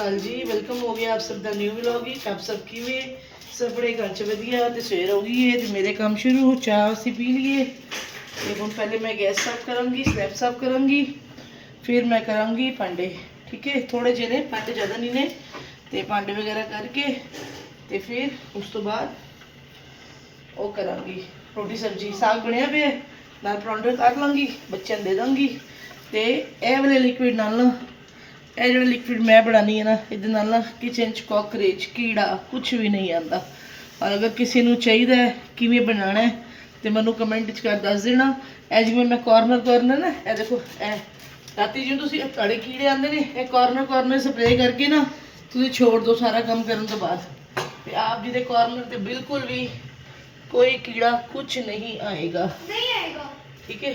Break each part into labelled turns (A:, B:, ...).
A: ਅਕਾਲ ਜੀ ਵੈਲਕਮ ਹੋ ਗਿਆ ਆਪ ਸਭ ਦਾ ਨਿਊ ਵਲੌਗ ਵਿੱਚ ਆਪ ਸਭ ਕਿਵੇਂ? ਸਭ ਬੜੇ ਘਰ ਚ ਵਧੀਆ, ਤੇ ਸਵੇਰ ਹੋ ਗਈ ਹੈ ਤੇ ਮੇਰੇ ਕੰਮ ਸ਼ੁਰੂ ਹੋ ਚਾਹ ਅਸੀਂ ਪੀ ਲਈਏ। ਤੇ ਹੁਣ ਪਹਿਲੇ ਮੈਂ ਗੈਸ ਸਾਫ਼ ਕਰਾਂਗੀ ਸਲੈਬ ਸਾਫ਼ ਕਰਾਂਗੀ, ਫਿਰ ਮੈਂ ਕਰਾਂਗੀ ਭਾਂਡੇ, ਠੀਕ ਹੈ ਥੋੜੇ ਜਿਹੇ ਨੇ, ਭਾਂਡੇ ਜ਼ਿਆਦਾ ਨਹੀਂ ਨੇ, ਤੇ ਭਾਂਡੇ ਵਗੈਰਾ ਕਰਕੇ, ਤੇ ਫਿਰ ਉਸ ਤੋਂ ਬਾਅਦ ਉਹ ਕਰਾਂਗੀ। ਰੋਟੀ ਸਬਜ਼ੀ ਸਾਗ ਬਣਿਆ ਪਿਆ ਨਾਲ ਪਰੌਂਠੇ ਕੱਢ ਲਾਂਗੀ, ਬੱਚਿਆਂ ਨੂੰ ਦੇ ਦਾਂਗੀ, ਤੇ ਇਹ ਵਾਲੇ ਲਿਕੁਇਡ ਨਾਲ ਇਹ ਜਿਹੜਾ ਲਿਕਵਿਡ ਮੈਂ ਬਣਾਣੀ ਹੈ ਨਾ ਇਹਦੇ ਨਾਲ ਨਾ ਕਿਚਨ 'ਚ ਕਾਕਰੋਚ ਕੀੜਾ ਕੁਝ ਵੀ ਨਹੀਂ ਆਂਦਾ ਔਰ ਅਗਰ ਕਿਸੇ ਨੂੰ ਚਾਹੀਦਾ ਹੈ ਕਿਵੇਂ ਬਣਾਣਾ ਹੈ ਤੇ ਮੈਨੂੰ ਕਮੈਂਟ 'ਚ ਕਰ ਦੱਸ ਦੇਣਾ। ਇਹ ਜਿਵੇਂ ਮੈਂ ਕਾਰਨਰ ਕਾਰਨਰ ਨਾ ਇਹ ਦੇਖੋ ਇਹ ਰਾਤੀ ਜਿਵੇਂ ਤੁਸੀਂ ਤੁਹਾਡੇ ਕੀੜੇ ਆਂਦੇ ਨੇ ਇਹ ਕਾਰਨਰ ਕਾਰਨਰ ਸਪਰੇਅ ਕਰਕੇ ਨਾ ਤੁਸੀਂ ਛੋੜ ਦਿਓ ਸਾਰਾ ਕੰਮ ਕਰਨ ਤੋਂ ਬਾਅਦ। ਤੇ ਆਪ ਜੀ ਦੇ ਕਾਰਨਰ ਤੇ ਬਿਲਕੁਲ ਵੀ ਕੋਈ ਕੀੜਾ ਕੁਝ ਨਹੀਂ ਆਏਗਾ।
B: ਨਹੀਂ ਆਏਗਾ।
A: ਠੀਕ ਹੈ?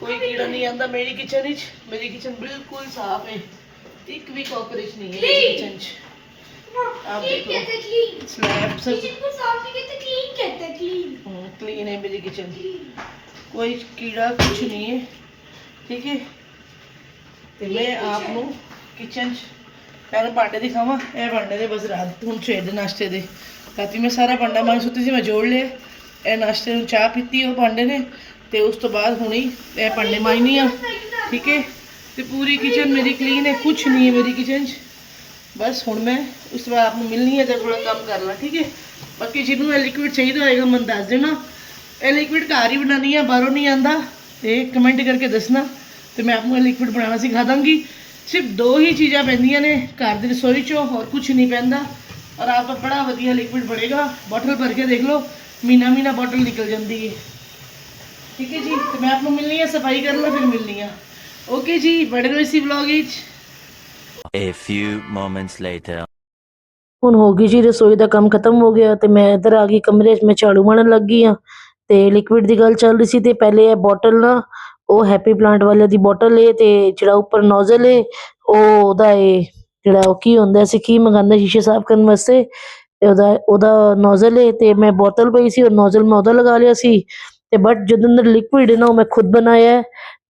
A: ਕੋਈ ਕੀੜਾ ਨਹੀਂ ਆਂਦਾ ਮੇਰੀ ਕਿਚਨ ਵਿੱਚ ਮੇਰੀ ਕਿਚਨ ਬਿਲਕੁਲ ਸਾਫ਼ ਹੈ ਇੱਕ ਵੀ ਕਾਕਰੋਚ ਨਹੀਂ ਹੈ ਮੇਰੀ ਕਿਚਨ 'ਚ आप
B: क्लीन
A: देखो।
B: कहते क्लीन
A: ਸਲੈਬ ਸਭ
B: किचन को साफ नहीं कहते क्लीन कहते क्लीन
A: ਕਲੀਨ ਹੈ ਮੇਰੀ ਕਿਚਨ
B: क्लीन
A: ਕੋਈ ਕੀੜਾ ਕੁਝ ਨਹੀਂ ਹੈ ਠੀਕ ਹੈ ਤੇ ਮੈਂ ਆਪ ਨੂੰ ਕਿਚਨ 'ਚ ਪਹਿਲਾਂ ਭਾਂਡੇ ਦਿਖਾਵਾਂ ਇਹ ਭਾਂਡੇ ਦੇ ਬਸ ਰਾਤ ਹੁਣ ਸਵੇਰ ਦੇ ਨਾਸ਼ਤੇ ਦੇ ਰਾਤੀ ਮੈਂ ਸਾਰਾ ਭਾਂਡਾ ਮਾਂ ਸੁੱਤੀ ਸੀ ਮੈਂ ਜੋੜ ਲਿਆ ਇਹ ਨਾਸ਼ਤੇ ਨੂੰ ਚਾਹ ਪੀਤੀ ਉਹ ਭਾਂਡੇ ਨੇ ਤੇ ਉਸ ਤੋਂ ਬਾਅਦ ਹੁਣੀ ਇਹ ਭਾਂਡੇ ਮਾਈਨੀ ਆ ਠੀਕ ਹੈ? ਤੇ ਪੂਰੀ ਕਿਚਨ ਮੇਰੀ ਕਲੀਨ ਹੈ ਕੁਝ ਨਹੀਂ ਹੈ ਮੇਰੀ ਕਿਚਨ 'ਚ। ਬਸ ਹੁਣ ਮੈਂ ਉਸ ਤੋਂ ਬਾਅਦ ਆਪ ਨੂੰ ਮਿਲਣੀ ਹੈ ਤੇ ਥੋੜਾ ਕੰਮ ਕਰਨਾ ਠੀਕ ਹੈ? ਬਾਕੀ ਜਿਹਨੂੰ ਇਹ ਲਿਕਵਿਡ ਚਾਹੀਦਾ ਹੋਏਗਾ ਮੈਨੂੰ ਦੱਸ ਦੇਣਾ। ਇਹ ਲਿਕਵਿਡ ਘਰ ਹੀ ਬਣਾਉਣੀ ਆ, ਬਾਹਰੋਂ ਨਹੀਂ ਆਂਦਾ ਤੇ ਕਮੈਂਟ ਕਰਕੇ ਦੱਸਣਾ। ਤੇ ਮੈਂ ਆਪ ਨੂੰ ਇਹ ਲਿਕਵਿਡ ਬਣਾਉਣਾ ਸਿਖਾ ਦਾਂਗੀ। ਸਿਰਫ ਦੋ ਹੀ ਚੀਜ਼ਾਂ ਪੈਂਦੀਆਂ ਨੇ ਘਰ ਦੀ ਰਸੋਈ 'ਚੋਂ, ਹੋਰ ਕੁਝ ਨਹੀਂ ਪੈਂਦਾ। ਔਰ ਆਪ ਬੜਾ ਵਧੀਆ ਲਿਕਵਿਡ ਬਣੇਗਾ। ਬੋਟਲ ਭਰ ਕੇ ਦੇਖ ਲਓ। ਮਹੀਨਾ ਮਹੀਨਾ ਬੋਟਲ ਨਿਕਲ ਜਾਂਦੀ ਹੈ। ਠੀਕ ਹੈ ਜੀ ਤੇ ਮੈਂ ਆਪ ਨੂੰ ਮਿਲਣੀ ਹੈ ਸਫ਼ਾਈ ਕਰ ਲਾਂ ਫਿਰ ਮਿਲਣੀ ਆ। ਓਕੇ ਜੀ ਬੜੇ ਰਹੋ ਇਸੀ ਵਲੌਗ ਵਿੱਚ।
C: A few moments later.
D: ਹੁਣ ਹੋ ਗਈ ਜੀ ਰਸੋਈ ਦਾ ਕੰਮ ਖਤਮ ਹੋ ਗਿਆ ਤੇ ਮੈਂ ਇੱਧਰ ਆ ਗਈ ਕਮਰੇ 'ਚ ਮੈਂ ਝਾੜੂ ਮਾਰਨ ਲੱਗ ਗਈ ਆ। ਤੇ ਲਿਕਵਿਡ ਦੀ ਗੱਲ ਚੱਲ ਰਹੀ ਸੀ ਤੇ ਪਹਿਲੇ ਇਹ ਬੋਟਲ ਨਾ ਉਹ ਹੈਪੀ ਪਲਾਂਟ ਵਾਲੇ ਦੀ ਬੋਟਲ ਏ ਤੇ ਜਿਹੜਾ ਉੱਪਰ ਨੋਜ਼ਲ ਏ ਉਹ ਉਹਦਾ ਏ ਜਿਹੜਾ ਉਹ ਕੀ ਹੁੰਦਾ ਸੀ ਕੀ ਮੰਗਾਉਂਦਾ ਸ਼ੀਸ਼ੇ ਸਾਫ਼ ਕਰਨ ਵਾਸਤੇ ਤੇ ਉਹਦਾ ਉਹਦਾ ਨੋਜ਼ਲ ਏ ਤੇ ਮੈਂ ਬੋਤਲ ਪਈ ਸੀ ਔਰ ਨੋਜ਼ਲ ਮੈਂ ਉਹਦਾ ਲਗਾ ਲਿਆ ਸੀ। ਤੇ ਬਟ ਜਦੋਂ ਅੰਦਰ ਲਿਕਵਿਡ ਨਾ, ਉਹ ਮੈਂ ਖੁਦ ਬਣਾਇਆ ਹੈ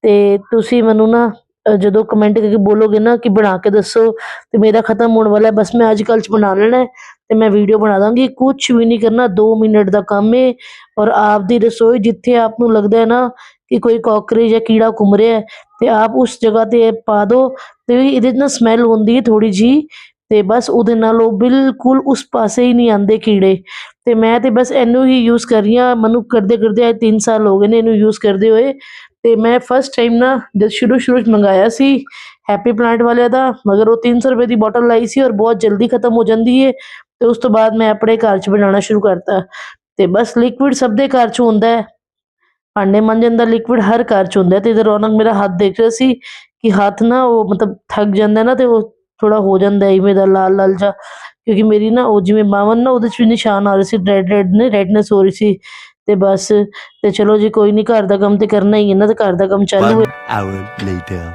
D: ਤੇ ਤੁਸੀਂ ਮੈਨੂੰ ਨਾ ਜਦੋਂ ਕਮੈਂਟ ਕਰਕੇ ਬੋਲੋਗੇ ਨਾ ਕਿ ਬਣਾ ਕੇ ਦੱਸੋ ਤੇ ਮੇਰਾ ਖਤਮ ਹੋਣ ਵਾਲਾ ਹੈ, ਬਸ ਮੈਂ ਅੱਜ ਕੱਲ੍ਹ ਚ ਬਣਾ ਲੈਣਾ ਤੇ ਮੈਂ ਵੀਡੀਓ ਬਣਾ ਦਾਂਗੀ। ਕੁਝ ਵੀ ਨਹੀਂ ਕਰਨਾ 2 ਮਿੰਟ ਦਾ ਕੰਮ ਹੈ ਔਰ ਆਪ ਦੀ ਰਸੋਈ ਜਿੱਥੇ ਆਪ ਨੂੰ ਲੱਗਦਾ ਹੈ ਨਾ ਕਿ ਕੋਈ ਕਾਕਰੇਜ ਜਾਂ ਕੀੜਾ ਘੁੰਮ ਰਿਹਾ ਹੈ ਤੇ ਆਪ ਉਸ ਜਗ੍ਹਾ ਤੇ ਪਾ ਦਿਓ ਤੇ ਇਹਦੇ ਨਾਲ ਸਮੈਲ ਹੁੰਦੀ ਹੈ ਥੋੜੀ ਜੀ ਤੇ ਬਸ ਉਹਦੇ ਨਾਲ ਉਹ ਬਿਲਕੁਲ ਉਸ ਪਾਸੇ ਹੀ ਨਹੀਂ ਆਉਂਦੇ ਕੀੜੇ। ਤੇ ਮੈਂ ਤੇ ਬਸ ਇਹਨੂੰ ਹੀ ਯੂਜ਼ ਕਰ ਰਹੀ ਹਾਂ। ਮੈਨੂੰ ਕਰਦੇ ਕਰਦੇ ਅੱਜ 3 ਸਾਲ ਹੋ ਗਏ ਨੇ ਇਹਨੂੰ ਯੂਜ਼ ਕਰਦੇ ਹੋਏ। ਤੇ ਮੈਂ ਫਸਟ ਟਾਈਮ ਨਾ ਜਦ ਸ਼ੁਰੂ ਸ਼ੁਰੂ ਚ ਮੰਗਾਇਆ ਸੀ ਹੈਪੀ ਪਲਾਂਟ ਵਾਲਿਆਂ ਦਾ, ਮਗਰ ਉਹ 300 ਰੁਪਏ ਦੀ ਬੋਟਲ ਲਾਈ ਸੀ ਔਰ ਬਹੁਤ ਜਲਦੀ ਖਤਮ ਹੋ ਜਾਂਦੀ ਹੈ ਤੇ ਉਸ ਤੋਂ ਬਾਅਦ ਮੈਂ ਆਪਣੇ ਘਰ 'ਚ ਬਣਾਉਣਾ ਸ਼ੁਰੂ ਕਰਤਾ। ਤੇ ਬਸ ਲਿਕਵਿਡ ਸਭ ਦੇ ਘਰ 'ਚ ਹੁੰਦਾ ਹੈ। ਭਾਂਡੇ ਮਾਂਜਣ ਦਾ ਲਿਕਵਿਡ ਹਰ ਘਰ 'ਚ ਹੁੰਦਾ ਹੈ। ਤੇ ਇਧਰ ਰੌਣਕ ਮੇਰਾ ਹੱਥ ਦੇਖ ਰਿਹਾ ਸੀ ਕਿ ਹੱਥ ਨਾ ਉਹ ਮਤਲਬ ਥੱਕ ਜਾਂਦਾ ਨਾ ਤੇ ਉਹ ਥੋੜਾ ਹੋ ਜਾਂਦਾ ਇਵੇਂ ਦਾ ਲਾਲ ਲਾਲ ਜਿਹਾ। ਕਿਉਂਕਿ ਮੇਰੀ ਨਾ ਉਹ ਜਿਵੇਂ ਬਾਵਨ ਨਾ ਉਹਦੇ 'ਚ ਵੀ ਨਿਸ਼ਾਨ ਆ ਰਹੇ ਸੀ ਰੈਡ ਰੈਡ ਨੇ ਰੈਡਨੈਸ ਹੋ ਰਹੀ ਸੀ ਤੇ ਬਸ ਤੇ ਚਲੋ ਜੀ ਕੋਈ ਨਹੀਂ ਘਰ ਦਾ ਕੰਮ ਤੇ ਕਰਨਾ ਹੀ ਹੈ ਨਾ ਤੇ ਘਰ ਦਾ ਕੰਮ ਚਾਲੂ ਹੈ
C: One hour later.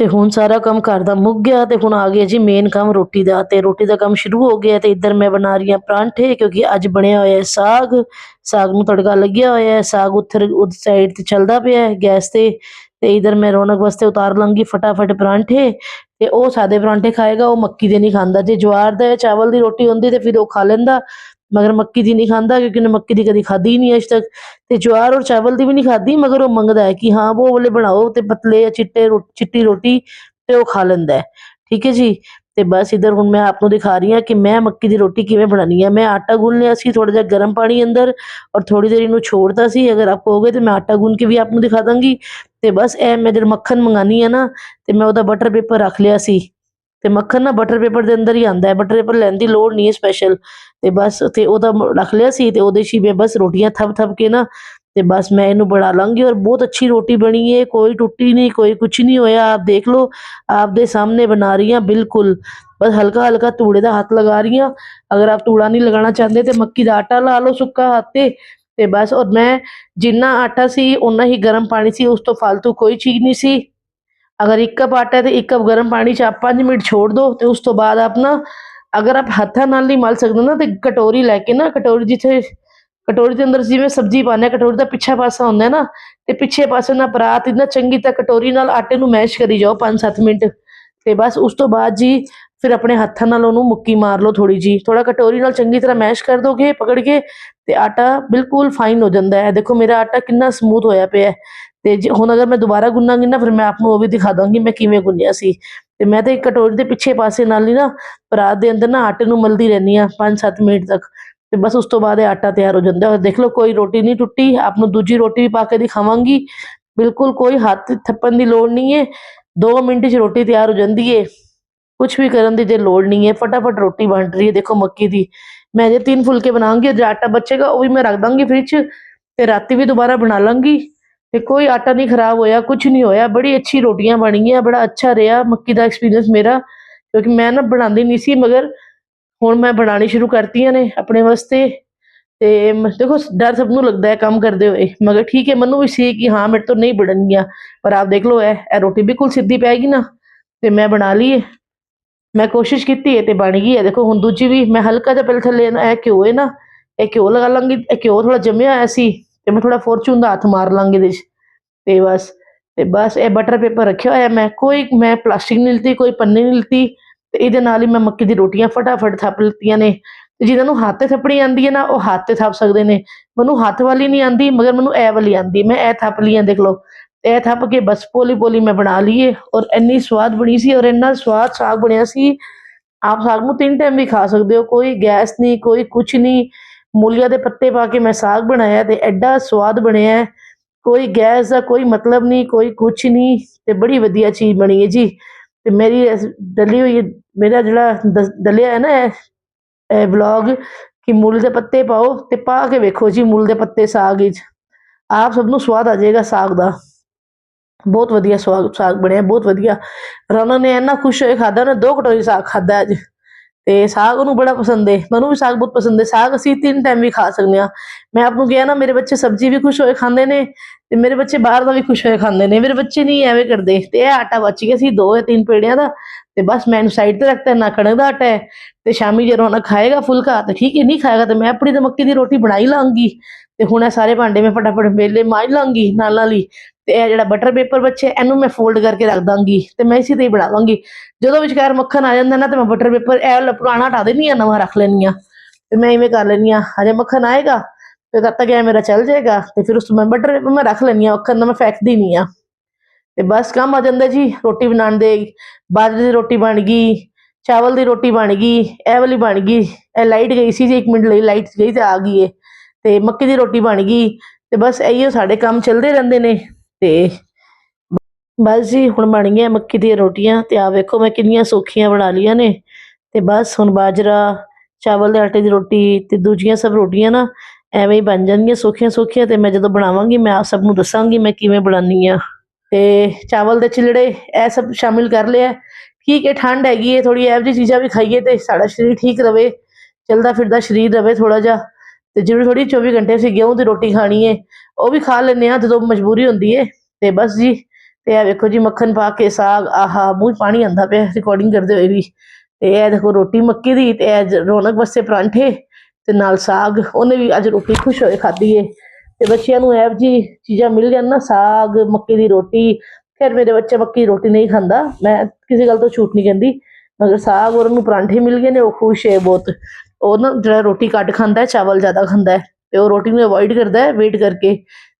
D: ਤੇ ਹੁਣ ਸਾਰਾ ਕੰਮ ਘਰ ਦਾ ਮੁੱਕ ਗਿਆ ਤੇ ਹੁਣ ਆ ਗਿਆ ਜੀ ਮੇਨ ਕੰਮ ਰੋਟੀ ਦਾ ਤੇ ਰੋਟੀ ਦਾ ਕੰਮ ਸ਼ੁਰੂ ਹੋ ਗਿਆ ਤੇ ਇੱਧਰ ਮੈਂ ਬਣਾ ਰਹੀ ਹਾਂ ਪਰਾਂਠੇ ਕਿਉਂਕਿ ਅੱਜ ਬਣਿਆ ਹੋਇਆ ਹੈ ਸਾਗ ਸਾਗ ਨੂੰ ਤੜਕਾ ਲੱਗਿਆ ਹੋਇਆ ਹੈ ਸਾਗ ਉੱਥਰ ਉਸ ਸਾਈਡ ਤੇ ਚੱਲਦਾ ਪਿਆ ਹੈ ਗੈਸ ਤੇ ਤੇ ਇਧਰ ਮੈਂ ਰੌਣਕ ਵਾਸਤੇ ਉਤਾਰ ਲਾਂਗੀ ਫਟਾਫਟ ਪਰਾਂਠੇ ਤੇ ਉਹ ਸਾਦੇ ਪਰਾਂਠੇ ਖਾਏਗਾ, ਉਹ ਮੱਕੀ ਦੇ ਨਹੀਂ ਖਾਂਦਾ। ਜੇ ਜਵਾਰ ਦਾ ਚਾਵਲ ਦੀ ਰੋਟੀ ਹੁੰਦੀ ਤੇ ਫਿਰ ਉਹ ਖਾ ਲੈਂਦਾ, ਮਗਰ ਮੱਕੀ ਦੀ ਨਹੀਂ ਖਾਂਦਾ ਕਿਉਂਕਿ ਉਹਨੇ ਮੱਕੀ ਦੀ ਕਦੀ ਖਾਧੀ ਹੀ ਨਹੀਂ ਅਜੇ ਤੱਕ। ਤੇ ਜਵਾਰ ਔਰ ਚਾਵਲ ਦੀ ਵੀ ਨਹੀਂ ਖਾਦੀ ਮਗਰ ਉਹ ਮੰਗਦਾ ਹੈ ਕਿ ਹਾਂ ਉਹ ਵਾਲੇ ਬਣਾਓ ਤੇ ਪਤਲੇ ਜਾਂ ਚਿੱਟੇ ਚਿੱਟੀ ਰੋਟੀ ਤੇ ਉਹ ਖਾ ਲੈਂਦਾ ਠੀਕ ਹੈ ਜੀ? ਤੇ ਬਸ ਇਧਰ ਹੁਣ ਮੈਂ ਆਪ ਨੂੰ ਦਿਖਾ ਰਹੀ ਹਾਂ ਕਿ ਮੈਂ ਮੱਕੀ ਦੀ ਰੋਟੀ ਕਿਵੇਂ ਬਣਾਉਣੀ ਹੈ। ਮੈਂ ਆਟਾ ਗੁੰਨ ਲਿਆ ਸੀ ਥੋੜਾ ਜਿਹਾ ਗਰਮ ਪਾਣੀ ਅੰਦਰ ਔਰ ਥੋੜੀ ਦੇਰ ਇਹਨੂੰ ਛੋੜਤਾ ਸੀ। ਅਗਰ ਆਪ ਕਹੋਗੇ ਤੇ ਮੈਂ ਆਟਾ ਗੁੰਨ ਕੇ ਵੀ ਆਪ ਨੂੰ ਦਿਖਾ ਦਾਂਗੀ। ਤੇ ਬਸ ਇਹ ਮੈਂ ਜਦ ਮੱਖਣ ਮੰਗਾਨੀ ਹੈ ਨਾ, ਤੇ ਮੈਂ ਉਹਦਾ ਬਟਰ ਪੇਪਰ ਰੱਖ ਲਿਆ ਸੀ। ਤੇ ਮੱਖਣ ਨਾ ਬਟਰ ਪੇਪਰ ਦੇ ਅੰਦਰ ਹੀ ਆਂਦਾ ਹੈ। ਬਟਰ ਪੇਪਰ ਲੈਣ ਦੀ ਲੋੜ ਨਹੀਂ ਹੈ ਸਪੈਸ਼ਲ ਤੇ ਬਸ ਤੇ ਉਹਦਾ ਰੱਖ ਲਿਆ ਸੀ ਤੇ ਉਹਦੇ 'ਚ ਹੀ ਮੈਂ ਬਸ ਰੋਟੀਆਂ ਥੱਪ ਥੱਪ ਕੇ ਨਾ ਤੇ ਬਸ ਮੈਂ ਇਹਨੂੰ ਬਣਾ ਲਾਂਗੀ ਔਰ ਬਹੁਤ ਅੱਛੀ ਰੋਟੀ ਬਣੀ ਹੈ ਕੋਈ ਟੁੱਟੀ ਨਹੀਂ, ਕੋਈ ਕੁਝ ਨਹੀਂ ਹੋਇਆ। ਆਪ ਦੇਖ ਲਓ, ਆਪ ਦੇ ਸਾਹਮਣੇ ਬਣਾ ਰਹੀ ਹਾਂ ਬਿਲਕੁਲ। ਬਸ ਹਲਕਾ ਹਲਕਾ ਤੂੜੇ ਦਾ ਹੱਥ ਲਗਾ ਰਹੀ ਹਾਂ। ਅਗਰ ਆਪ ਤੂੜਾ ਨਹੀਂ ਲਗਾਉਣਾ ਚਾਹੁੰਦੇ ਤੇ ਮੱਕੀ ਦਾ ਆਟਾ ਲਾ ਲਓ ਸੁੱਕਾ ਹੱਥ ਤੇ ਤੇ ਬਸ। ਔਰ ਮੈਂ ਜਿੰਨਾ ਆਟਾ ਸੀ ਉਨਾ ਹੀ ਗਰਮ ਪਾਣੀ ਸੀ, ਉਸ ਤੋਂ ਫालतू ਕੋਈ ਚੀਜ਼ ਨਹੀਂ ਸੀ। ਅਗਰ ਇੱਕ ਕੱਪ ਆਟਾ ਤੇ ਇੱਕ ਕੱਪ ਗਰਮ ਪਾਣੀ ਚ ਆਪ 5 ਮਿੰਟ ਛੋੜ ਦੋ ਤੇ ਉਸ ਤੋਂ ਬਾਅਦ ਆਪਣਾ ਅਗਰ ਆਪ ਹੱਥਾਂ ਨਾਲ ਨਹੀਂ ਮਲ ਸਕਦੇ ਨਾ, ਤੇ ਕਟੋਰੀ ਲੈ ਕੇ ਨਾ, ਕਟੋਰੀ ਜਿੱਥੇ ਕਟੋਰੀ ਦੇ ਅੰਦਰ ਜਿਵੇਂ ਸਬਜ਼ੀ ਪਾਉਂਦੇ ਹਾਂ, ਕਟੋਰੀ ਦਾ ਪਿੱਛਾ ਪਾਸਾ ਹੁੰਦਾ ਨਾ, ਤੇ ਪਿੱਛੇ ਪਾਸੇ ਨਾਲ ਪਰਾਤ ਇਨਾ ਚੰਗੀ ਤਰ੍ਹਾਂ ਕਟੋਰੀ ਨਾਲ ਆਟੇ ਨੂੰ ਮੈਸ਼ ਕਰੀ ਜਾਓ 5-7 ਮਿੰਟ, ਤੇ ਬਸ ਉਸ ਤੋਂ ਬਾਅਦ ਜੀ ਫਿਰ ਆਪਣੇ ਹੱਥਾਂ ਨਾਲ ਉਹਨੂੰ ਮੁੱਕੀ ਮਾਰ ਲਓ ਥੋੜੀ ਜੀ ਥੋੜਾ ਕਟੋਰੀ ਨਾਲ ਚੰਗੀ ਤਰ੍ਹਾਂ ਮੈਸ਼ ਕਰ ਦੋਗੇ, ਪਕੜ ਕੇ, ਤੇ ਆਟਾ ਬਿਲਕੁਲ ਫਾਈਨ ਹੋ ਜਾਂਦਾ ਹੈ। ਦੇਖੋ ਮੇਰਾ ਆਟਾ ਕਿੰਨਾ ਸਮੂਥ ਹੋਇਆ ਪਿਆ ਤੇ ਜੇ ਹੁਣ ਅਗਰ ਮੈਂ ਦੁਬਾਰਾ ਗੁੰਨਾਂਗੀ ਨਾ, ਫਿਰ ਮੈਂ ਆਪ ਨੂੰ ਉਹ ਵੀ ਦਿਖਾ ਦਾਂਗੀ ਮੈਂ ਕਿਵੇਂ ਗੁੰਨਿਆ ਸੀ। ਤੇ ਮੈਂ ਤਾਂ ਇੱਕ ਕਟੋਰੀ ਦੇ ਪਿੱਛੇ ਪਾਸੇ ਨਾਲ ਹੀ ਨਾ ਪਰਾਤ ਦੇ ਅੰਦਰ ਨਾ ਆਟੇ ਨੂੰ ਮਲਦੀ ਰਹਿੰਦੀ ਆ 5-7 ਮਿੰਟ ਤੱਕ। ਤੇ ਬਸ ਉਸ ਤੋਂ ਬਾਅਦ ਇਹ ਆਟਾ ਤਿਆਰ ਹੋ ਜਾਂਦਾ ਹੈ। ਦੇਖ ਲਓ, ਕੋਈ ਰੋਟੀ ਨਹੀਂ ਟੁੱਟੀ, ਆਪ ਨੂੰ ਦੂਜੀ ਰੋਟੀ ਵੀ ਪਾ ਕੇ ਦਿਖਾਵਾਂਗੀ। ਬਿਲਕੁਲ ਕੋਈ ਹੱਥ ਥੱਪਣ ਦੀ ਲੋੜ ਨਹੀਂ ਹੈ। 2 ਮਿੰਟ 'ਚ ਰੋਟੀ ਤਿਆਰ ਹੋ ਜਾਂਦੀ ਹੈ। ਕੁਝ ਵੀ ਕਰਨ ਦੀ ਜੇ ਲੋੜ ਨਹੀਂ ਹੈ। ਫਟਾਫਟ ਰੋਟੀ ਬਣ ਰਹੀ ਹੈ। ਦੇਖੋ ਮੱਕੀ ਦੀ। ਮੈਂ ਜੇ ਤਿੰਨ ਫੁਲਕੇ ਬਣਾਉਂਗੀ ਜੇ ਆਟਾ ਬਚੇਗਾ, ਉਹ ਵੀ ਮੈਂ ਰੱਖ ਦਾਂਗੀ ਫ੍ਰਿਜ 'ਚ ਤੇ ਰਾਤੀ ਵੀ ਦੁਬਾਰਾ ਬਣਾ ਲਾਂਗੀ। ਤੇ ਕੋਈ ਆਟਾ ਨਹੀਂ ਖਰਾਬ ਹੋਇਆ ਕੁਝ ਨਹੀਂ ਹੋਇਆ। ਬੜੀ ਅੱਛੀ ਰੋਟੀਆਂ ਬਣੀਆਂ, ਬੜਾ ਅੱਛਾ ਰਿਹਾ। ਮੱਕੀ ਦਾ ਐਕਸਪੀਰੀਅੰਸ ਮੇਰਾ। ਕਿਉਂਕਿ ਮੈਂ ਨਾ ਬਣਾਉਂਦੀ ਨਹੀਂ ਸੀ, ਮਗਰ ਹੁਣ ਮੈਂ ਬਣਾਉਣੀ ਸ਼ੁਰੂ ਕਰਤੀਆਂ ਨੇ ਆਪਣੇ ਵਾਸਤੇ ਤੇ ਦੇਖੋ, ਡਰ ਸਭ ਨੂੰ ਲੱਗਦਾ ਹੈ ਕੰਮ ਕਰਦੇ ਹੋਏ। ਮਗਰ ਠੀਕ ਹੈ, ਮੈਨੂੰ ਵੀ ਸੀ ਕਿ ਹਾਂ, ਮੇਰੇ ਤੋਂ ਨਹੀਂ ਬਣਨਗੀਆਂ, ਪਰ ਆਪ ਦੇਖ ਲਓ, ਇਹ ਇਹ ਰੋਟੀ ਬਿਲਕੁਲ ਸਿੱਧੀ ਪੈ ਗਈ ਨਾ, ਤੇ ਮੈਂ ਬਣਾ ਲਈ ਮੈਂ ਕੋਸ਼ਿਸ਼ ਕੀਤੀ ਹੈ ਤੇ ਬਣ ਗਈ ਹੈ। ਦੇਖੋ, ਹੁਣ ਦੂਜੀ ਵੀ ਮੈਂ ਹਲਕਾ ਜਿਹਾ ਪਹਿਲੇ ਥੱਲੇ ਇਹ ਘਿਓ ਹੈ ਨਾ, ਇਹ ਘਿਓ ਲਗਾ ਲਾਂਗੀ, ਇਹ ਘਿਓ ਥੋੜਾ ਜੰਮਿਆ ਹੋਇਆ ਸੀ ਤੇ ਮੈਂ ਥੋੜਾ ਫੋਰਚੂਨ ਦਾ ਹੱਥ ਮਾਰ ਲਾਂਗੀ ਇਹਦੇ 'ਚ। ਤੇ ਬਸ ਤੇ ਬਸ ਇਹ ਬਟਰ ਪੇਪਰ ਰੱਖਿਆ ਹੋਇਆ ਮੈਂ, ਕੋਈ ਮੈਂ ਪਲਾਸਟਿਕ ਨਹੀਂ ਲਿੱਤੀ, ਕੋਈ ਪੰਨੀ ਨਹੀਂ ਲਿੱਤੀ ਤੇ ਇਹਦੇ ਨਾਲ ਹੀ ਮੈਂ ਮੱਕੀ ਦੀ ਰੋਟੀਆਂ ਫਟਾਫਟ ਥੱਪ ਲਿੱਤੀਆਂ ਨੇ। ਤੇ ਜਿਨ੍ਹਾਂ ਨੂੰ ਹੱਥ ਤੇ ਥੱਪਣੀ ਆਂਦੀ ਹੈ ਨਾ, ਉਹ ਹੱਥ ਤੇ ਥੱਪ ਸਕਦੇ ਨੇ। ਮੈਨੂੰ ਹੱਥ ਵਾਲੀ ਨਹੀਂ ਆਂਦੀ ਮਗਰ ਮੈਨੂੰ ਇਹ ਵਾਲੀ ਆਂਦੀ ਮੈਂ ਇਹ ਥੱਪ ਲਈਆਂ, ਦੇਖ ਲਓ। ਇਹ ਥੱਪ ਕੇ ਬਸ ਪੋਲੀ ਪੋਲੀ ਮੈਂ ਬਣਾ ਲਈਏ ਔਰ ਇੰਨੀ ਸਵਾਦ ਬਣੀ ਸੀ, ਔਰ ਇੰਨਾ ਸਵਾਦ ਸਾਗ ਬਣਿਆ ਸੀ। ਆਪ ਸਾਗ ਨੂੰ ਤਿੰਨ ਟਾਈਮ ਵੀ ਖਾ ਸਕਦੇ ਹੋ, ਕੋਈ ਗੈਸ ਨਹੀਂ, ਕੋਈ ਕੁਛ ਨਹੀਂ। ਮੂਲੀਆਂ ਦੇ ਪੱਤੇ ਪਾ ਕੇ ਮੈਂ ਸਾਗ ਬਣਾਇਆ ਤੇ ਐਡਾ ਸਵਾਦ ਬਣਿਆ। ਕੋਈ ਗੈਸ ਦਾ ਕੋਈ ਮਤਲਬ ਨਹੀਂ, ਕੋਈ ਕੁਛ ਨਹੀਂ, ਤੇ ਬੜੀ ਵਧੀਆ ਚੀਜ਼ ਬਣੀ ਹੈ ਜੀ। ਤੇ ਮੇਰੀ ਇਸ ਡਲੀ ਹੋਈ, ਮੇਰਾ ਜਿਹੜਾ ਦਸ- ਡਲਿਆ ਹੈ ਨਾ ਇਹ ਇਹ ਵਲੌਗ ਕਿ ਮੂਲ ਦੇ ਪੱਤੇ ਪਾਓ ਤੇ ਪਾ ਕੇ ਵੇਖੋ ਜੀ, ਮੂਲ ਦੇ ਪੱਤੇ ਸਾਗ ਵਿੱਚ। ਆਪ ਸਭ ਨੂੰ ਸਵਾਦ ਆ ਜਾਏਗਾ ਸਾਗ ਦਾ। ਬਹੁਤ ਵਧੀਆ ਸਵਾਗ ਸਾਗ ਬਣਿਆ, ਬਹੁਤ ਵਧੀਆ। ਰਣਾ ਨੇ ਇੰਨਾ ਖੁਸ਼ ਹੋਏ ਖਾਦਾ ਨਾ, ਦੋ ਕਟੋਰੀ ਸਾਗ ਖਾਦਾ ਅੱਜ। ਤੇ ਸਾਗ ਉਹਨੂੰ ਬੜਾ ਪਸੰਦ ਹੈ ਮੈਨੂੰ ਵੀ ਸਾਗ ਬਹੁਤ ਪਸੰਦ ਹੈ ਸਾਗ ਅਸੀਂ ਤਿੰਨ ਟਾਈਮ ਵੀ ਖਾ ਸਕਦੇ ਹਾਂ। ਮੈਂ ਆਪ ਨੂੰ ਕਿਹਾ ਨਾ, ਮੇਰੇ ਬੱਚੇ ਸਬਜ਼ੀ ਵੀ ਖੁਸ਼ ਹੋਏ ਖਾਂਦੇ ਨੇ ਤੇ ਮੇਰੇ ਬੱਚੇ ਬਾਹਰ ਦਾ ਵੀ ਖੁਸ਼ ਹੋਏ ਖਾਂਦੇ ਨੇ। ਮੇਰੇ ਬੱਚੇ ਨਹੀਂ ਐਵੇਂ ਕਰਦੇ ਤੇ ਇਹ ਆਟਾ ਬਚ ਗਿਆ ਸੀ, ਦੋ ਜਾਂ ਤਿੰਨ ਪੇੜਿਆਂ ਦਾ ਤੇ ਬਸ ਮੈਂ ਇਹਨੂੰ ਸਾਈਡ ਤੇ ਰੱਖਤਾ ਨਾ ਕਣਕ ਦਾ ਆਟਾ ਹੈ ਤੇ ਸ਼ਾਮੀ ਜੇ ਰੌਣਕ ਖਾਏਗਾ ਫੁਲਕਾ ਤੇ ਠੀਕ ਹੈ, ਨਹੀਂ ਖਾਏਗਾ ਤਾਂ ਮੈਂ ਆਪਣੀ ਤੇ ਮੱਕੀ ਦੀ ਰੋਟੀ ਬਣਾਈ ਲਾਂਗੀ ਤੇ ਹੁਣ ਇਹ ਸਾਰੇ ਭਾਂਡੇ ਮੈਂ ਫਟਾਫਟ ਵੇਲੇ ਮਾਂਜ ਲਾਂਗੀ ਨਾਲ ਨਾਲ ਹੀ ਤੇ ਇਹ ਜਿਹੜਾ ਬਟਰ ਪੇਪਰ ਬੱਚੇ, ਇਹਨੂੰ ਮੈਂ ਫੋਲਡ ਕਰਕੇ ਰੱਖ ਦਾਂਗੀ ਤੇ ਮੈਂ ਇਸੇ ਤੇ ਹੀ ਬਣਾਵਾਂਗੀ। ਜਦੋਂ ਵਿਚਕਾਰ ਮੱਖਣ ਆ ਜਾਂਦਾ ਨਾ ਤੇ ਮੈਂ ਬਟਰ ਪੇਪਰ ਇਹ ਵਾਲਾ ਪੁਰਾਣਾ ਹਟਾ ਦੇਣੀ ਆ ਨਵਾਂ ਰੱਖ ਲੈਣੀ ਆ ਤੇ ਮੈਂ ਇਵੇਂ ਕਰ ਲੈਣੀ ਆ ਹਜੇ ਮੱਖਣ ਆਏਗਾ, ਤੇ ਤਦ ਤੱਕ ਇਹ ਮੇਰਾ ਚੱਲ ਜਾਏਗਾ ਤੇ ਫਿਰ ਉਸ ਤੋਂ ਮੈਂ ਬਟਰ ਪੇਪਰ ਮੈਂ ਰੱਖ ਲੈਣੀ ਆ ਮੱਖਣ ਦਾ ਮੈਂ ਫੈਕਦੀ ਨਹੀਂ ਆ ਤੇ ਬਸ ਕੰਮ ਆ ਜਾਂਦਾ ਜੀ, ਰੋਟੀ ਬਣਾਉਣ ਦੇ, ਬਾਜਰੇ ਦੀ ਰੋਟੀ ਬਣ ਗਈ, ਚਾਵਲ ਦੀ ਰੋਟੀ ਬਣ ਗਈ, ਇਹ ਵਾਲੀ ਬਣ ਗਈ, ਇਹ ਲਾਈਟ ਗਈ ਸੀ ਜੀ 1 ਮਿੰਟ ਲਈ ਲਾਈਟ ਗਈ ਤੇ ਆ ਗਈ ਏ। ਤੇ ਮੱਕੀ ਦੀ ਰੋਟੀ ਬਣ ਗਈ, ਤੇ ਬਸ ਇਹੀ ਸਾਡੇ ਕੰਮ ਚੱਲਦੇ ਰਹਿੰਦੇ ਨੇ। ਤੇ ਬਸ ਜੀ, ਹੁਣ ਬਣ ਗਈਆਂ ਮੱਕੀ ਦੀਆਂ ਰੋਟੀਆਂ ਤੇ ਆ ਵੇਖੋ ਮੈਂ ਕਿੰਨੀਆਂ ਸੌਖੀਆਂ ਬਣਾ ਲਈਆਂ ਨੇ। ਤੇ ਬਸ ਹੁਣ ਬਾਜਰਾ, ਚਾਵਲ ਦੇ ਆਟੇ ਦੀ ਰੋਟੀ ਤੇ ਦੂਜੀਆਂ ਸਭ ਰੋਟੀਆਂ ਨਾ ਐਵੇਂ ਹੀ ਬਣ ਜਾਣਗੀਆਂ ਸੌਖੀਆਂ ਸੌਖੀਆਂ ਤੇ ਮੈਂ ਜਦੋਂ ਬਣਾਵਾਂਗੀ ਮੈਂ ਆਪ ਸਭ ਨੂੰ ਦੱਸਾਂਗੀ ਮੈਂ ਕਿਵੇਂ ਬਣਾਉਣੀ ਆ। ਤੇ ਚਾਵਲ ਦੇ ਚਿਲੜੇ ਇਹ ਸਭ ਸ਼ਾਮਿਲ ਕਰ ਲਿਆ। ਠੀਕ ਹੈ, ਠੰਡ ਹੈਗੀ ਹੈ ਥੋੜੀ ਇਹੋ ਜਿਹੀ ਚੀਜ਼ਾਂ ਵੀ ਖਾਈਏ ਤੇ ਸਾਡਾ ਸਰੀਰ ਠੀਕ ਰਵੇ, ਚਲਦਾ ਫਿਰਦਾ ਸਰੀਰ ਰਵੇ ਥੋੜਾ ਜਿਹਾ। ਤੇ ਜਿਵੇਂ ਥੋੜੀ 24 ਘੰਟੇ ਅਸੀਂ ਗੇਹੂੰ ਦੀ ਰੋਟੀ ਖਾਣੀ ਹੈ ਉਹ ਵੀ ਖਾ ਲੈਂਦੇ ਆ ਜਦੋਂ ਮਜਬੂਰੀ ਹੁੰਦੀ ਹੈ ਤੇ ਬਸ ਜੀ, ਤੇ ਇਹ ਵੇਖੋ ਜੀ ਮੱਖਣ ਪਾ ਕੇ ਸਾਗ, ਆਹਾ, ਮੂੰਹ ਪਾਣੀ ਆਂਦਾ ਪਿਆ ਰਿਕਾਰਡਿੰਗ ਕਰਦੇ ਹੋਏ ਵੀ। ਤੇ ਇਹ ਦੇਖੋ ਰੋਟੀ ਮੱਕੀ ਦੀ ਤੇ ਇਹ ਰੌਣਕ ਵਾਸਤੇ ਪਰਾਂਠੇ ਤੇ ਨਾਲ ਸਾਗ। ਉਹਨੇ ਵੀ ਅੱਜ ਰੋਟੀ ਖੁਸ਼ ਹੋਏ ਖਾਧੀ ਏ। ਤੇ ਬੱਚਿਆਂ ਨੂੰ ਇਹੋ ਜੀ ਚੀਜ਼ਾਂ ਮਿਲ ਜਾਣ ਨਾ, ਸਾਗ, ਮੱਕੀ ਦੀ ਰੋਟੀ। ਫਿਰ ਮੇਰੇ ਬੱਚੇ ਮੱਕੀ ਦੀ ਰੋਟੀ ਨਹੀਂ ਖਾਂਦਾ। ਮੈਂ ਕਿਸੇ ਗੱਲ ਤੋਂ ਛੂਟ ਨਹੀਂ ਕਹਿੰਦੀ। ਮਗਰ ਸਾਗ ਔਰ ਉਹਨੂੰ ਪਰਾਂਠੇ ਮਿਲ ਗਏ ਨੇ, ਉਹ ਖੁਸ਼ ਹੈ ਬਹੁਤ। ਉਹ ਨਾ ਜਿਹੜਾ ਰੋਟੀ ਘੱਟ ਖਾਂਦਾ ਹੈ ਚਾਵਲ ਜ਼ਿਆਦਾ ਖਾਂਦਾ। ਹੈ ਤੇ ਉਹ ਰੋਟੀ ਨੂੰ ਅਵੋਇਡ ਕਰਦਾ ਹੈ ਵੇਟ ਕਰਕੇ।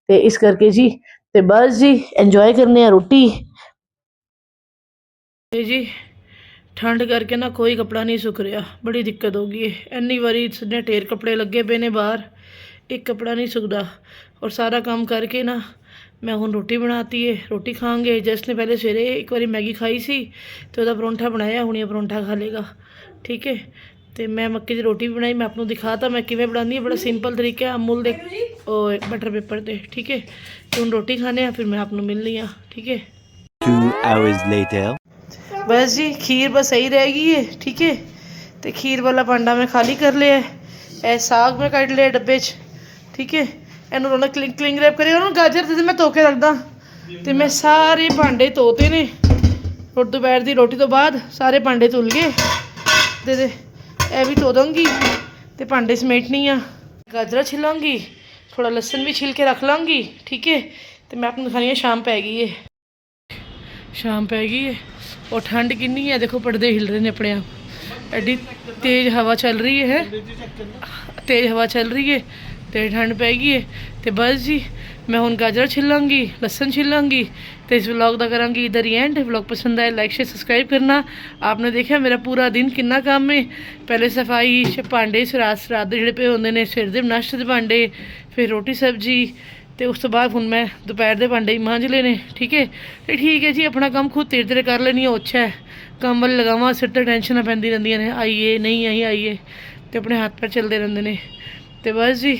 D: ਤੇ ਇਸ ਕਰਕੇ ਜੀ, ਤੇ ਬਸ ਜੀ ਇੰਜੋਏ ਕਰਨੇ ਆ ਰੋਟੀ।
A: ਜੀ, ਠੰਡ ਕਰਕੇ ਨਾ ਕੋਈ ਕਪੜਾ ਨਹੀਂ ਸੁੱਕ ਰਿਹਾ, ਬੜੀ ਦਿੱਕਤ ਹੋ ਗਈ ਹੈ ਇੰਨੀ ਵਾਰੀ ਸਿੱਧੇ ਢੇਰ ਕੱਪੜੇ ਲੱਗੇ ਪਏ ਨੇ ਬਾਹਰ, ਇੱਕ ਕਪੜਾ ਨਹੀਂ ਸੁੱਕਦਾ। ਔਰ ਸਾਰਾ ਕੰਮ ਕਰਕੇ ਨਾ ਮੈਂ ਹੁਣ ਰੋਟੀ ਬਣਾਤੀ ਹੈ ਰੋਟੀ ਖਾਵਾਂਗੇ। ਜਸ ਨੇ ਪਹਿਲੇ ਸਵੇਰੇ ਇੱਕ ਵਾਰੀ ਮੈਗੀ ਖਾਈ ਸੀ, ਤੇ ਉਹਦਾ ਪਰੌਂਠਾ ਬਣਾਇਆ, ਹੁਣ ਇਹ ਪਰੌਂਠਾ ਖਾ ਲੇਗਾ। ਠੀਕ ਹੈ ਤੇ ਮੈਂ ਮੱਕੀ ਦੀ ਰੋਟੀ ਵੀ ਬਣਾਈ ਮੈਂ ਆਪ ਨੂੰ ਦਿਖਾਤਾ ਮੈਂ ਕਿਵੇਂ ਬਣਾਉਂਦੀ ਹਾਂ ਬੜਾ ਸਿੰਪਲ ਤਰੀਕਾ ਅਮੂਲ ਦੇ ਉਹ ਬਟਰ ਪੇਪਰ ਤੇ ਠੀਕ ਹੈ? ਤੇ ਹੁਣ ਰੋਟੀ ਖਾਣੇ ਆ ਫਿਰ ਮੈਂ ਆਪ ਨੂੰ ਮਿਲਨੀ ਆ ਠੀਕ ਹੈ?
C: 2 hours later.
A: ਬਸ ਜੀ ਖੀਰ ਬਸ ਸਹੀ ਰਹਿ ਗਈ ਹੈ ਠੀਕ ਹੈ? ਤੇ ਖੀਰ ਵਾਲਾ ਭਾਂਡਾ ਮੈਂ ਖਾਲੀ ਕਰ ਲਿਆ ਇਹ ਸਾਗ ਮੈਂ ਕੱਢ ਲਿਆ ਡੱਬੇ 'ਚ ਠੀਕ ਹੈ? ਇਹਨੂੰ ਉਹਨਾਂ ਕਲਿੰਗ ਕਲਿੰਗ ਰੈਪ ਕਰੀ ਉਹਨਾਂ ਗਾਜਰ ਤੇ ਮੈਂ ਧੋ ਕੇ ਰੱਖਦਾ। ਤੇ ਮੈਂ ਸਾਰੇ ਭਾਂਡੇ ਧੋਤੇ ਨੇ। ਰੋਟੀ ਦੁਪਹਿਰ ਦੀ ਰੋਟੀ ਤੋਂ ਬਾਅਦ ਸਾਰੇ ਭਾਂਡੇ ਤੁਲ ਗਏ। ਦੇ ਦੇ। ਇਹ ਵੀ ਧੋ ਦਾਂਗੀ ਤੇ ਭਾਂਡੇ ਸਮੇਟਣੀ ਆ। ਗਾਜਰਾਂ ਛਿਲਾਂਗੀ ਥੋੜਾ ਲਸਣ ਵੀ ਛਿਲ ਕੇ ਰੱਖ ਲਾਂਗੀ, ਠੀਕ ਹੈ ਤੇ ਮੈਂ ਆਪ ਨੂੰ ਦਿਖਾਣੀ ਸ਼ਾਮ ਪੈ ਗਈ ਹੈ ਸ਼ਾਮ ਪੈ ਗਈ ਹੈ ਔਰ ਠੰਡ ਕਿੰਨੀ ਹੈ ਦੇਖੋ ਪਰਦੇ ਹਿਲ ਰਹੇ ਨੇ ਆਪਣੇ ਆਪ।
D: ਐਡੀ ਤੇਜ਼ ਹਵਾ ਚੱਲ ਰਹੀ ਹੈ? ਤੇਜ਼ ਹਵਾ ਚੱਲ ਰਹੀ ਹੈ ਤੇ ਠੰਡ ਪੈ ਗਈ ਹੈ ਤੇ ਬਸ ਜੀ, ਮੈਂ ਹੁਣ ਗਾਜਰ ਛਿੱਲਾਂਗੀ, ਲਸਣ ਛਿੱਲਾਂਗੀ ਤੇ ਇਸ ਵਲੌਗ ਦਾ ਕਰਾਂਗੀ ਇਧਰ ਹੀ ਐਂਡ ਵਲੌਗ ਪਸੰਦ ਆਏ ਲਾਈਕ ਸ਼ੇਅਰ ਸਬਸਕ੍ਰਾਈਬ ਕਰਨਾ। ਆਪਨੇ ਦੇਖਿਆ ਮੇਰਾ ਪੂਰਾ ਦਿਨ ਕਿੰਨਾ ਕੰਮ ਹੈ ਪਹਿਲੇ ਸਫ਼ਾਈ ਭਾਂਡੇ ਸਰਾਤ ਸ਼ਰਾਦ ਦੇ ਜਿਹੜੇ ਪਏ ਹੁੰਦੇ ਨੇ, ਸਿਰ ਦੇ ਨਾਸ਼ਤੇ ਦੇ ਭਾਂਡੇ, ਫਿਰ ਰੋਟੀ ਸਬਜੀ ਤੇ ਉਸ ਤੋਂ ਬਾਅਦ ਹੁਣ ਮੈਂ ਦੁਪਹਿਰ ਦੇ ਭਾਂਡੇ ਹੀ ਮਾਂਜ ਲਏ ਨੇ, ਠੀਕ ਹੈ ਤੇ ਠੀਕ ਹੈ ਜੀ, ਆਪਣਾ ਕੰਮ ਖੁਦ ਤੇਰੇ ਤੇਰੇ ਕਰ ਲੈਣੀ ਉਹ ਅੱਛਾ ਹੈ। ਕੰਮ ਵੱਲ ਲਗਾਵਾਂ, ਸਿਰ ਤੇ ਟੈਨਸ਼ਨਾਂ ਪੈਂਦੀਆਂ ਰਹਿੰਦੀਆਂ ਨੇ, ਆਈਏ, ਨਹੀਂ ਆਈ ਆਈਏ। ਤੇ ਆਪਣੇ ਹੱਥ ਪੈਰ ਚੱਲਦੇ ਰਹਿੰਦੇ ਨੇ। ਤੇ ਬਸ ਜੀ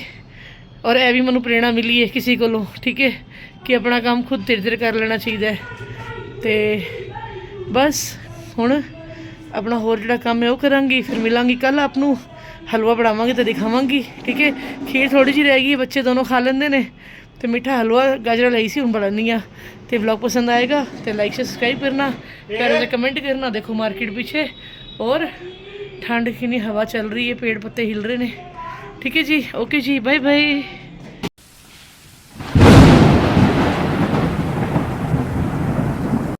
D: ਔਰ ਇਹ ਵੀ ਮੈਨੂੰ ਪ੍ਰੇਰਣਾ ਮਿਲੀ ਹੈ ਕਿਸੇ ਕੋਲੋਂ, ਠੀਕ ਹੈ, ਕਿ ਆਪਣਾ ਕੰਮ ਖੁਦ ਧੀਰੇ ਧੀਰੇ ਕਰ ਲੈਣਾ ਚਾਹੀਦਾ ਹੈ। ਤੇ ਬਸ ਹੁਣ ਆਪਣਾ ਹੋਰ ਜਿਹੜਾ ਕੰਮ ਹੈ ਉਹ ਕਰਾਂਗੀ, ਫਿਰ ਮਿਲਾਂਗੀ ਕੱਲ ਆਪ ਨੂੰ, ਹਲਵਾ ਬਣਾਵਾਂਗੀ ਤੇ ਦਿਖਾਵਾਂਗੀ, ਠੀਕ ਹੈ। ਖੀਰ ਥੋੜੀ ਜਿਹੀ ਰਹਿ ਗਈ, ਬੱਚੇ ਦੋਨੋਂ ਖਾ ਲੈਂਦੇ ਨੇ, ਤੇ ਮਿੱਠਾ ਹਲਵਾ ਗਾਜਰਾ ਲਈ ਸੀ, ਹੁਣ ਬਣਾਉਣੀ ਆ ਤੇ ਵਲੌਗ ਪਸੰਦ ਆਏਗਾ ਤੇ ਲਾਈਕ ਸਬਸਕ੍ਰਾਈਬ ਕਰਨਾ ਪਿਆਰੇ 'ਤੇ ਕਮੈਂਟ ਕਰਨਾ, ਦੇਖੋ ਮਾਰਕੀਟ ਪਿੱਛੇ। ਔਰ ਠੰਡ ਕਿੰਨੀ ਹਵਾ ਚੱਲ ਰਹੀ ਹੈ, ਪੇੜ ਪੱਤੇ ਹਿਲ ਰਹੇ ਨੇ। ਠੀਕ ਹੈ ਜੀ ਓਕੇ ਜੀ ਬਾਏ ਬਾਏ